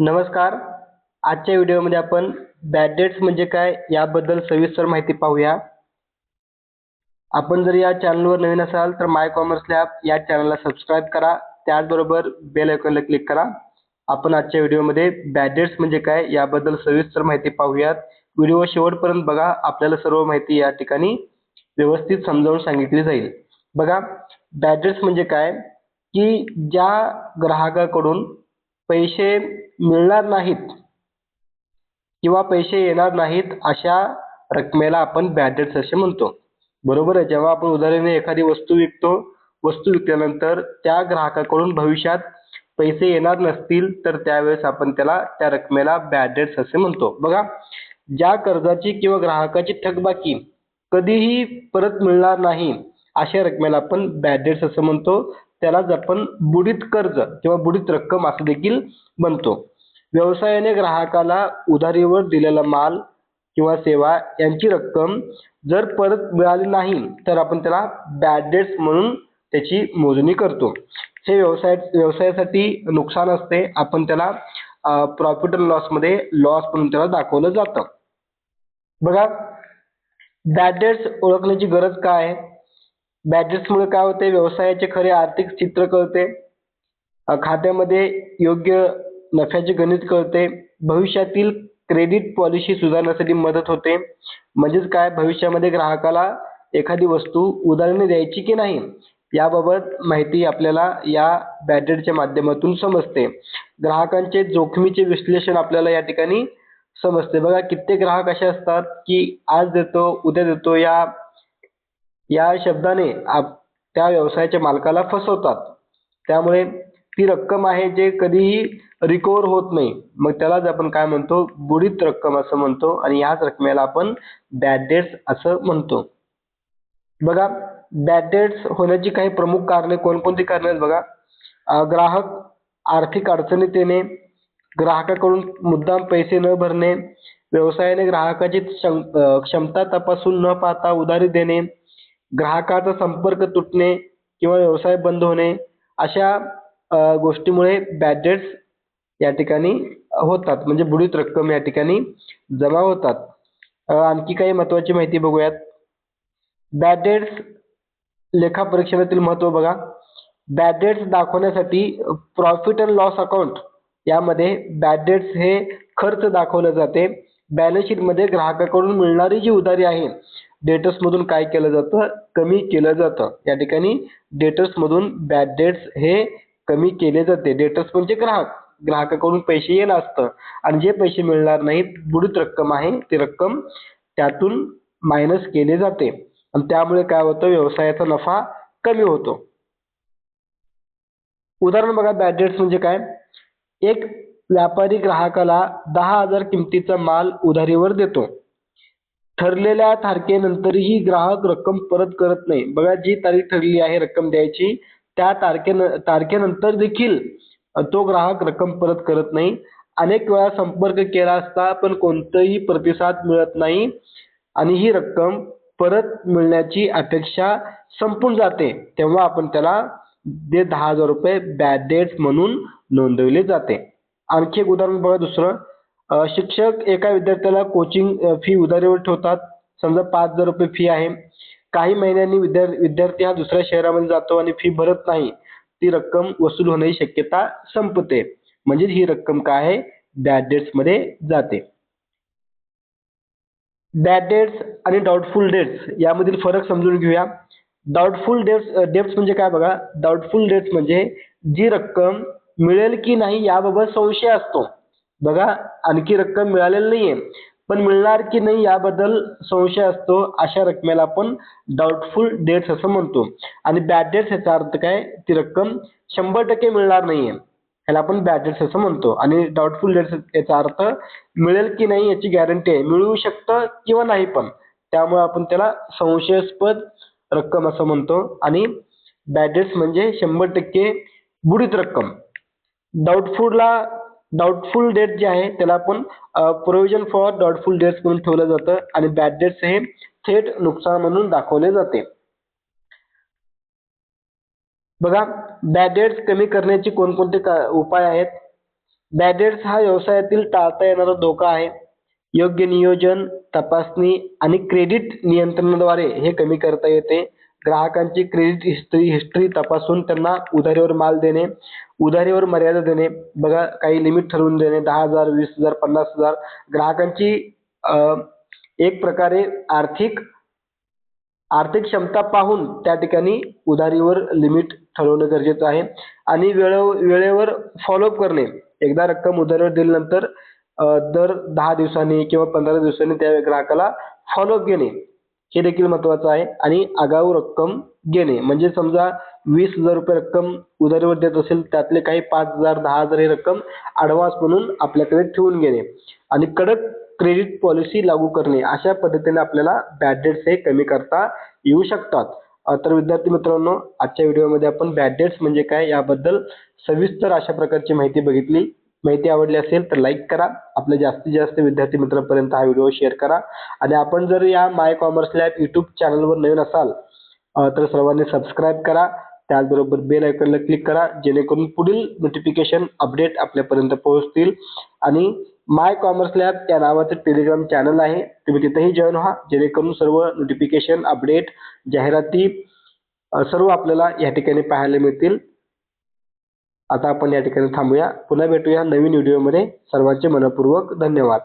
नमस्कार. आजच्या व्हिडिओमध्ये आपण बॅड डेट्स म्हणजे काय याबद्दल सविस्तर माहिती पाहूया. आपण जर या चॅनलवर नवीन असाल तर माय कॉमर्स लॅब या चॅनलला सबस्क्राईब करा. त्याचबरोबर बेल आयकॉनला क्लिक करा. आपण आजच्या व्हिडिओमध्ये बॅड डेट्स म्हणजे काय याबद्दल सविस्तर माहिती पाहूयात. व्हिडिओ शेवटपर्यंत बघा. आपल्याला सर्व माहिती या ठिकाणी व्यवस्थित समजावून सांगितली जाईल. बघा बॅड डेट्स म्हणजे काय? की ज्या ग्राहकाकडून पैसे मिळणार नाहीत किंवा पैसे येणार नाहीत अशा रकमेला आपण बॅडेट्स असे म्हणतो. बरोबर आहे जेव्हा आपण उदाहरणाने एखादी वस्तू विकतो वस्तू विकल्यानंतर त्या ग्राहकाकडून भविष्यात पैसे येणार नसतील तर त्यावेळेस आपण त्याला त्या रकमेला बॅड डेट्स असे म्हणतो. बघा ज्या कर्जाची किंवा ग्राहकाची थकबाकी कधीही परत मिळणार नाही अशा रकमेला आपण बॅड डेट्स असं म्हणतो. त्यालाच आपण बुडीत कर्ज किंवा बुडीत रक्कम असं देखील म्हणतो. व्यवसायाने ग्राहकाला उधारीवर दिलेला माल किंवा सेवा यांची रक्कम जर परत मिळाली नाही तर आपण त्याला बॅड डेट्स म्हणून त्याची मोजणी करतो. हे व्यवसाय व्यवसायासाठी नुकसान असते. आपण त्याला प्रॉफिट अँड लॉसमध्ये लॉस म्हणून त्याला दाखवलं जातं. बघा बॅड डेट्स ओळखण्याची गरज काय आहे? बॅजेसमुळे काय होते? व्यवसायाचे खरे आर्थिक चित्र कळते. खात्यामध्ये योग्य नफ्याचे गणित कळते. भविष्यातील क्रेडिट पॉलिसी सुधारण्यासाठी मदत होते. म्हणजेच काय? भविष्यामध्ये ग्राहकाला एखादी वस्तू उदाहरणे द्यायची की नाही? याबाबत माहिती आपल्याला या बॅडेटच्या माध्यमातून समजते. ग्राहकांचे जोखमीचे विश्लेषण आपल्याला या ठिकाणी समजते. बघा कित्येक ग्राहक असे असतात की आज देतो उद्या देतो या या शब्दाने आप त्या व्यवसायाच्या मालकाला फसवतात. त्यामुळे ती रक्कम आहे जे कधीही रिकवर होत नाही. मग त्यालाच आपण काय म्हणतो? बुडीत रक्कम असं म्हणतो आणि याच रकमेला आपण बॅड डेट्स असं म्हणतो. बघा बॅड डेट्स होण्याची काही प्रमुख कारणे कोणकोणती कारणे आहेत बघा? ग्राहक आर्थिक अडचणीत येणे ग्राहकाकडून मुद्दाम पैसे न भरणे व्यवसायाने ग्राहकाची क्षमता तपासून न पाहता उधारी देणे ग्राहकाचा संपर्क तुटणे किंवा व्यवसाय बंद होणे अशा गोष्टीमुळे बॅड डेट्स या ठिकाणी होतात. म्हणजे बुडीत रक्कम या ठिकाणी जमा होतात. आणखी काही महत्वाची माहिती बघूयात. बॅड डेट्स लेखापरीक्षणातील महत्त्व बघा. बॅड डेट्स दाखवण्यासाठी प्रॉफिट अँड लॉस अकाउंट यामध्ये बॅड डेट्स हे खर्च दाखवले जाते. बॅलन्स शीटमध्ये ग्राहकाकडून मिळणारी जी उधारी आहे मधून काय केलं जातं? कमी केलं जातं. या ठिकाणी मधून बॅड डेट्स हे कमी केले जाते. डेटर्स म्हणजे ग्राहक. ग्राहकाकडून पैसे येणं असतं. आणि जे पैसे मिळणार नाहीत बुडीत रक्कम आहे ती रक्कम त्यातून मायनस केले जाते. आणि त्यामुळे काय होतं? व्यवसायाचा नफा कमी होतो. उदाहरण बघा बॅड डेट्स म्हणजे काय? एक व्यापारी ग्राहकाला दहा हजार किमतीचा माल उधारीवर देतो. ठरलेल्या तारखेनंतरही ग्राहक रक्कम परत करत नाही. बघा जी तारीख ठरली आहे रक्कम द्यायची त्या तारखेन तारखेनंतर देखील तो ग्राहक रक्कम परत करत नाही. अनेक वेळा संपर्क केला असता पण कोणताही प्रतिसाद मिळत नाही आणि ही रक्कम परत मिळण्याची अपेक्षा संपून जाते. तेव्हा आपण त्याला ते दहा हजार रुपये बॅड डेट्स म्हणून नोंदवले जाते. आणखी एक उदाहरण बघा दुसरं. शिक्षक एका विद्यार्थ्याला कोचिंग फी उधारीवर ठेवतात. समजा पाच हजार रुपये फी आहे. काही महिन्यांनी विद्यार्थी हा दुसऱ्या शहरामध्ये जातो आणि फी भरत नाही. ती रक्कम वसूल होण्याची शक्यता संपते. म्हणजे ही रक्कम काय आहे? बॅड डेट्समध्ये जाते. बॅड डेट्स आणि डाऊटफुल डेट्स यामधील फरक समजून घेऊया. डाऊटफुल डेट्स डेट्स म्हणजे काय बघा? डाऊटफुल डेट्स म्हणजे जी रक्कम मिळेल की नाही याबाबत संशय असतो. बघा आणखी रक्कम मिळालेली नाहीये. पण मिळणार की नाही याबद्दल संशय असतो अशा रकमेला आपण डाऊटफुल डेट्स असं म्हणतो. आणि बॅड डेट्स याचा अर्थ काय? ती रक्कम शंभर टक्के मिळणार नाहीये. ह्याला आपण बॅड डेट्स असं म्हणतो. आणि डाऊटफुल डेट्स याचा अर्थ मिळेल की नाही याची गॅरंटी आहे. मिळू शकतं किंवा नाही पण. त्यामुळे आपण त्याला संशयास्पद रक्कम असं म्हणतो. आणि बॅड डेट्स म्हणजे शंभर टक्के बुडीत रक्कम. डाऊटफुलला डाऊटफुल डेट जे आहे त्याला आपण प्रोव्हिजन फॉर डाऊटफुल डेट्स म्हणून ठेवलं जातं आणि बॅड डेट्स हे थेट नुकसान म्हणून दाखवले जाते. बघा बॅड डेट्स कमी करण्याचे कोणकोणते उपाय आहेत? बॅड डेट्स हा व्यवसायातील टाळता येणारा धोका आहे. योग्य नियोजन तपासणी आणि क्रेडिट नियंत्रणाद्वारे हे कमी करता येते. ग्राहकांची क्रेडिट हिस्ट्री हिस्ट्री तपासून त्यांना उधारीवर माल देणे उधारीवर मर्यादा देणे बघा काही लिमिट ठरवून देणे दहा हजार वीस हजार पन्नास हजार ग्राहकांची अं, एक प्रकारे आर्थिक आर्थिक क्षमता पाहून त्या ठिकाणी उधारीवर लिमिट ठरवणं गरजेचं आहे. आणि वेळे वेळेवर फॉलोअप करणे. एकदा रक्कम उधारीवर दिल्यानंतर दर दहा दिवसांनी किंवा पंधरा दिवसांनी त्या ग्राहकाला फॉलोअप घेणे. हे देखील महत्वाचं आहे. आणि आगाऊ रक्कम घेणे म्हणजे समजा वीस हजार रुपये रक्कम उधारीवर देत असेल त्यातले काही पाच हजार दहा हजार ही रक्कम ॲडव्हान्स म्हणून आपल्याकडे ठेवून घेणे. आणि कडक क्रेडिट पॉलिसी लागू करणे अशा पद्धतीने आपल्याला बॅड डेट्स हे कमी करता येऊ शकतात. तर विद्यार्थी मित्रांनो आजच्या व्हिडिओमध्ये आपण बॅड डेट्स म्हणजे काय याबद्दल सविस्तर अशा प्रकारची माहिती बघितली. माहिती आवडली असेल तर लाईक करा. आपल्या जास्तीत जास्त विद्यार्थी मित्रांपर्यंत हा व्हिडिओ शेअर करा. आणि आपण जर या माय कॉमर्स लॅब यूट्यूब चॅनलवर नवीन असाल तर सर्वांनी सबस्क्राईब करा. त्याचबरोबर बेल आयकॉनला क्लिक करा. जेणेकरून पुढील नोटिफिकेशन अपडेट आपल्यापर्यंत पोहोचतील. आणि माय कॉमर्स लॅब या नावाचं टेलिग्राम चॅनल आहे. तुम्ही तिथेही जॉईन व्हा. जेणेकरून सर्व नोटिफिकेशन अपडेट जाहिराती सर्व आपल्याला या ठिकाणी पाहायला मिळतील. आता आपण या ठिकाणी थांबूया. पुन्हा भेटूया नवीन व्हिडिओमध्ये. सर्वांचे मनपूर्वक धन्यवाद.